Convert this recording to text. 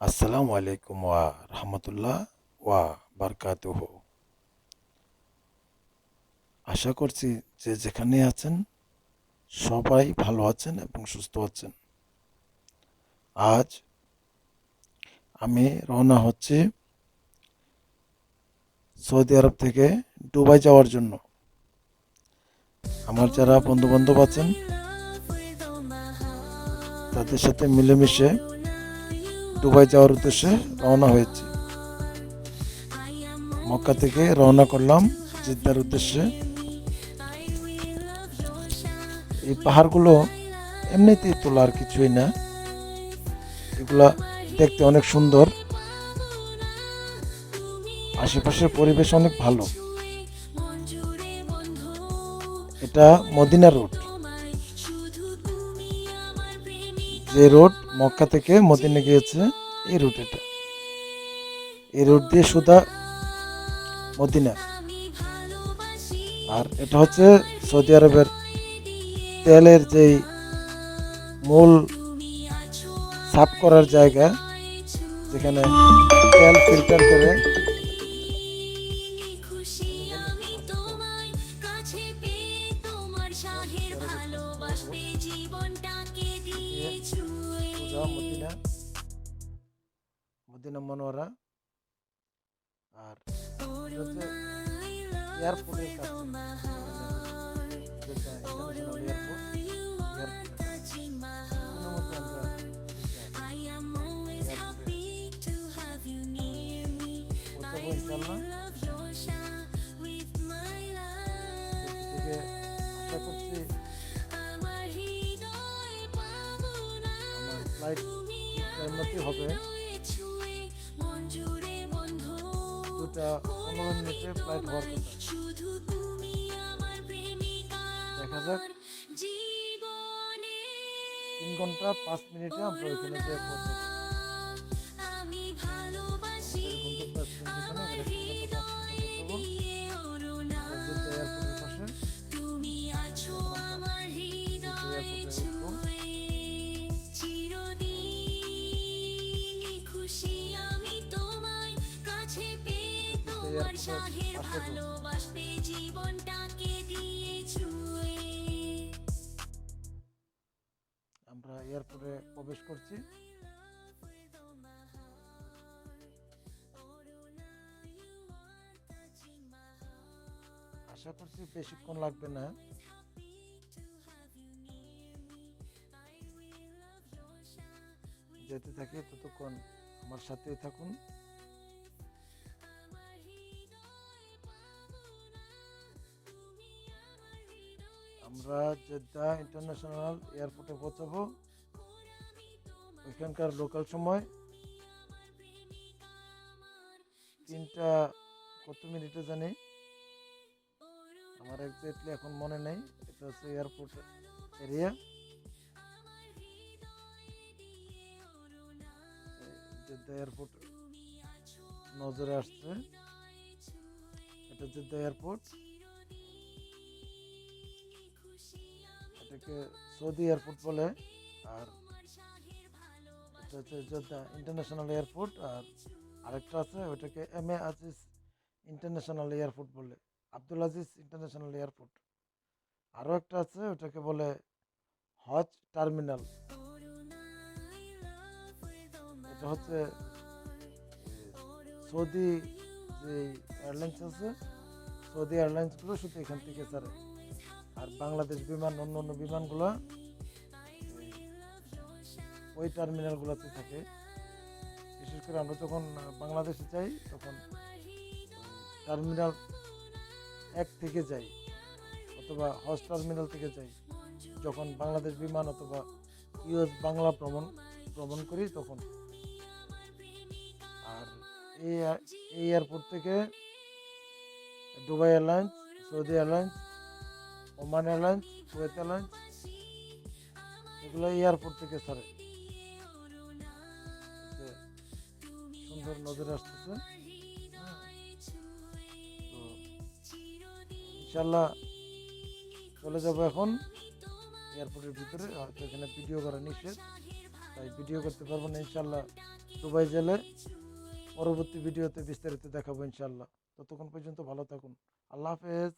আসসালামু আলাইকুম ওয়া রাহমাতুল্লাহ ওয়া বারকাতুহ। আশা করছি যে যেখানে আছেন, সবাই ভালো আছেন এবং সুস্থ আছেন। আজ আমি রওনা হচ্ছি সৌদি আরব থেকে দুবাই যাওয়ার জন্য। আমার যারা বন্ধু বান্ধব আছেন, তাদের সাথে মিলেমিশে দুবাই যাওয়ার উদ্দেশ্যে রওনা হয়েছি। মক্কা থেকে রওনা করলাম জিদ্দার উদ্দেশ্যে। এই পাহাড়গুলো এমনিতেই তোলা আর কিছুই না। এগুলা দেখতে অনেক সুন্দর। আশেপাশের পরিবেশ অনেক ভালো। এটা মদিনা রোড। যে রোড মক্কা থেকে মদিনে গিয়েছে এই রুট এটা। এই রুট দিয়ে সুদা মদিনা। আর এটা হচ্ছে সৌদি আরবের তেলের যেই মূল সাফ করার জায়গা, যেখানে তেল ফিল্টার করে ছুঁয়ে সুদা মদিনা মদিনা মনোয়ারা আর এটা হচ্ছে এয়ারপোর্টের কাছে যেটা ইন্টারন্যাশনাল এয়ারপোর্ট এয়ারপোর্ট পৌঁছাবো ইনশাল্লাহ টাইম মতোই হবে। দুটা পনেরো ফ্লাইট হওয়ার দেখা যাক। তিন ঘণ্টা পাঁচ মিনিটে আমরা ওইখানে পৌঁছাবো তোমার সাথে ভালোবাসবে জীবনটাকে দিয়ে ছুঁয়ে। আমরা এয়ারপোর্টে প্রবেশ করছি। আশা করছি বেশিক্ষণ লাগবে না। যেতে থাকি ততক্ষণ আমার সাথেই থাকুন। আমরা জেদ্দা ইন্টারন্যাশনাল এয়ারপোর্টে পৌঁছাবো। ওইখানকার লোকাল সময় তিনটা কত মিনিটে জানি। আমার একজাক্টলি এখন মনে নেই, এটা হচ্ছে এয়ারপোর্ট এরিয়া জেদ্দা এয়ারপোর্ট নজরে আসছে। এটা জেদ্দা এয়ারপোর্ট। এটাকে সৌদি এয়ারপোর্ট বলে, আর এটা হচ্ছে জেদ্দা ইন্টারন্যাশনাল এয়ারপোর্ট, আর আরেকটা আছে ওটাকে M A Aziz international airport বলে, আব্দুল আজিজ ইন্টারন্যাশনাল এয়ারপোর্ট। আরও একটা আছে ওটাকে বলে হজ টার্মিনাল। এটা হচ্ছে সৌদি যে এয়ারলাইন্স আছে, সৌদি এয়ারলাইন্সগুলো শুধু এখান থেকে ছাড়ে। আর বাংলাদেশ বিমান, অন্য অন্য বিমানগুলো ওই টার্মিনালগুলোতে থাকে। বিশেষ করে আমরা যখন বাংলাদেশে যাই, তখন টার্মিনাল এক থেকে যাই, অথবা হজ টার্মিনাল থেকে যাই। যখন বাংলাদেশ বিমান অথবা ইউএস বাংলা ভ্রমণ ভ্রমণ করি তখন। আর এই এয়ার- এই এয়ারপোর্ট থেকে Dubai airlines Saudi airlines Oman airlines Kuwait airlines এগুলো এয়ারপোর্ট থেকে ছাড়ে। সুন্দর নজরে আসতেছে। হ্যাঁ। তো ইনশাল্লাহ চলে যাব এখন এয়ারপোর্টের ভিতরে। হয়তো এখানে ভিডিও করা নিষেধ, তাই ভিডিও করতে পারব না ইনশাল্লাহ দুবাই জেলে। পরবর্তী ভিডিওতে বিস্তারিত দেখাবো ইনশাল্লাহ ততক্ষণ পর্যন্ত ভালো থাকুন। আল্লাহ হাফেজ।